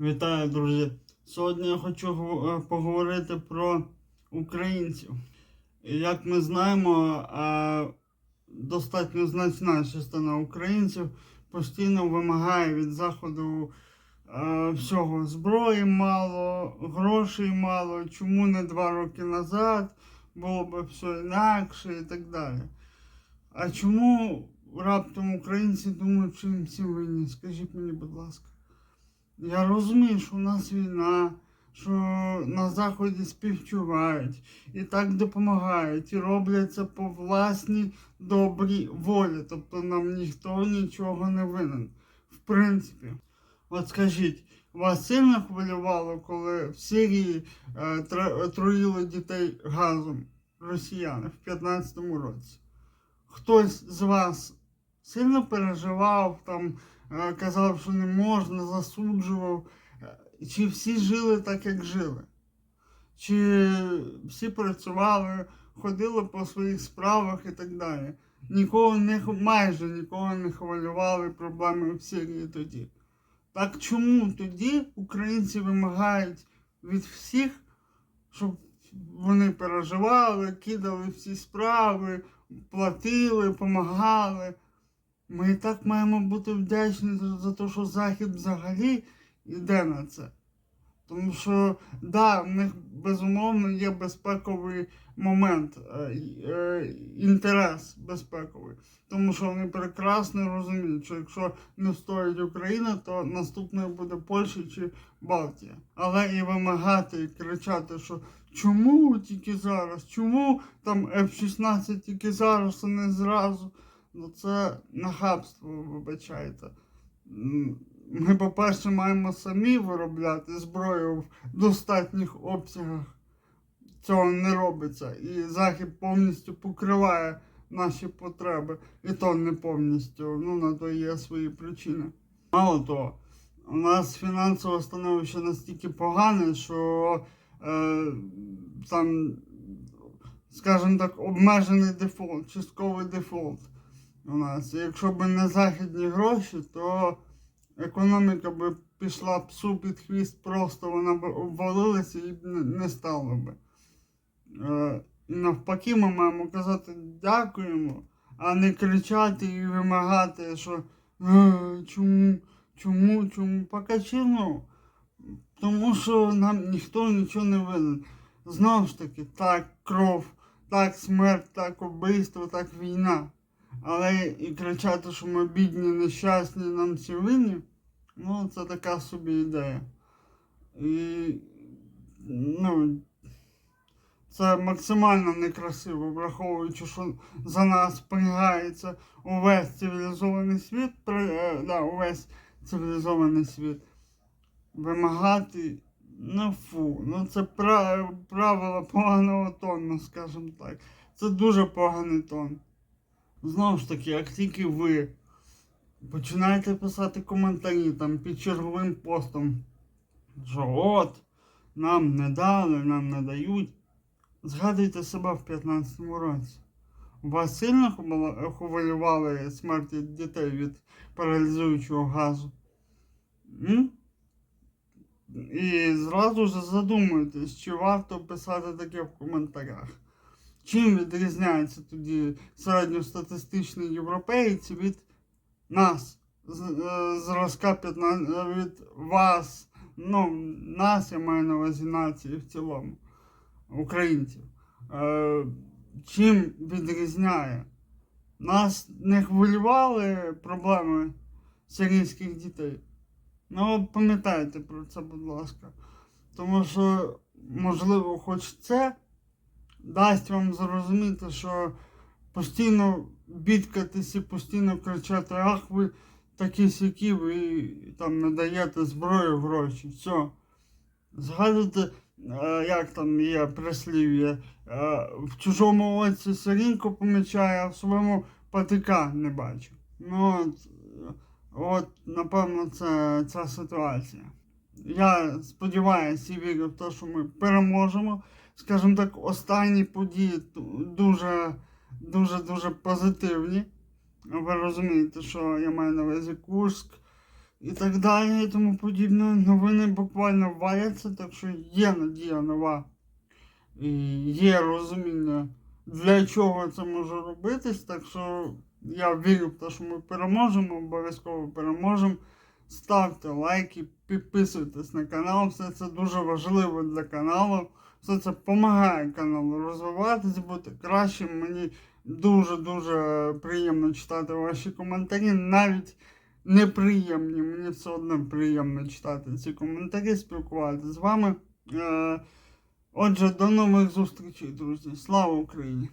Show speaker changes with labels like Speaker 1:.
Speaker 1: Вітаю, друзі! Сьогодні я хочу е, поговорити про українців. Як ми знаємо, е, достатньо значна частина українців постійно вимагає від заходу е, всього зброї мало, грошей мало, чому не два роки назад, було б все інакше і так далі. А чому раптом українці думають, що їм всі винні? Скажіть мені, будь ласка. Я розумію, що в нас війна, що на Заході співчувають і так допомагають, і роблять це по власній добрій волі. Тобто нам ніхто нічого не винен. В принципі, от скажіть, вас сильно хвилювало, коли в Сирії е, труїли дітей газом росіяни в 15-му році? Хтось з вас сильно переживав там казав, що не можна, засуджував. Е, Чи всі жили так, як жили? Чи всі працювали, ходили по своїх справах і так далі? Нікого не майже нікого не хвилювали проблеми в Сирії тоді. Так чому тоді українці вимагають від всіх, щоб вони переживали, кидали всі справи, платили, допомагали? Ми і так маємо бути вдячні за, те, що Захід взагалі йде на це. Тому що, да, в них безумовно є безпековий момент, е, е, інтерес безпековий. Тому що вони прекрасно розуміють, що якщо не встоїть Україна, то наступною буде Польща чи Балтія. Але і вимагати, і кричати, що чому тільки зараз, чому там F-16 тільки зараз, а не зразу. Ну це нахабство, вибачайте. Ми, по-перше, маємо самі виробляти зброю в достатніх обсягах. Цього не робиться. І Захід повністю покриває наші потреби. І то не повністю. Ну, на то є свої причини. Мало того, у нас фінансове становище настільки погане, що е, там, скажімо так, обмежений дефолт, частковий дефолт у нас. Якщо б не західні гроші, то економіка б пішла псу під хвіст, просто вона б обвалилася і б не, стало би. Е, і навпаки, ми маємо казати дякуємо, а не кричати і вимагати, що «Е, чому, чому, чому покачину. Тому що нам ніхто нічого не винен. Знову ж таки, так кров, так смерть, так убийство, так війна. Але і кричати, що ми бідні, нещасні, нам всі винні, ну це така собі ідея. І ну, це максимально некрасиво, враховуючи, що за нас спрягається увесь цивілізований світ, при, е, да, увесь цивілізований світ. Вимагати, ну фу, ну це правило поганого тону, скажімо так. Це дуже поганий тон. Знову ж таки, як тільки ви починаєте писати коментарі там під черговим постом, що от, нам не дали, нам не дають, згадуйте себе в 15-му році. Вас сильно хвилювали- смерті дітей від паралізуючого газу? М? І зразу ж задумуйтесь, чи варто писати таке в коментарях. Чим відрізняється тоді середньостатистичний європейць від нас, е, зразка 15, від вас, ну, нас, я маю на увазі нації в цілому, українців. Е, чим відрізняє? Нас не хвилювали проблеми сирійських дітей. Ну, пам'ятайте про це, будь ласка. Тому що, можливо, хоч це дасть вам зрозуміти, що постійно бідкатись і постійно кричати, ах ви такі сякі, ви там не даєте зброю гроші. Все. Згадуйте, е, як там є прислів'я, е, в чужому оці сорінку помічає, а в своєму патика не бачу. Ну, от, от напевно, це ця ситуація. Я сподіваюся і вірю в те, що ми переможемо скажімо так, останні події дуже, дуже, дуже позитивні. Ви розумієте, що я маю на увазі Курськ і так далі, і тому подібне. Новини буквально валяться, так що є надія нова. І є розуміння, для чого це може робитись. Так що я вірю в те, що ми переможемо, обов'язково переможемо. Ставте лайки, підписуйтесь на канал, все це дуже важливо для каналу. Все це допомагає каналу розвиватися, бути кращим. Мені дуже-дуже приємно читати ваші коментарі, навіть неприємні. Мені все одно приємно читати ці коментарі, спілкуватися з вами. Е, Отже, до нових зустрічей, друзі. Слава Україні!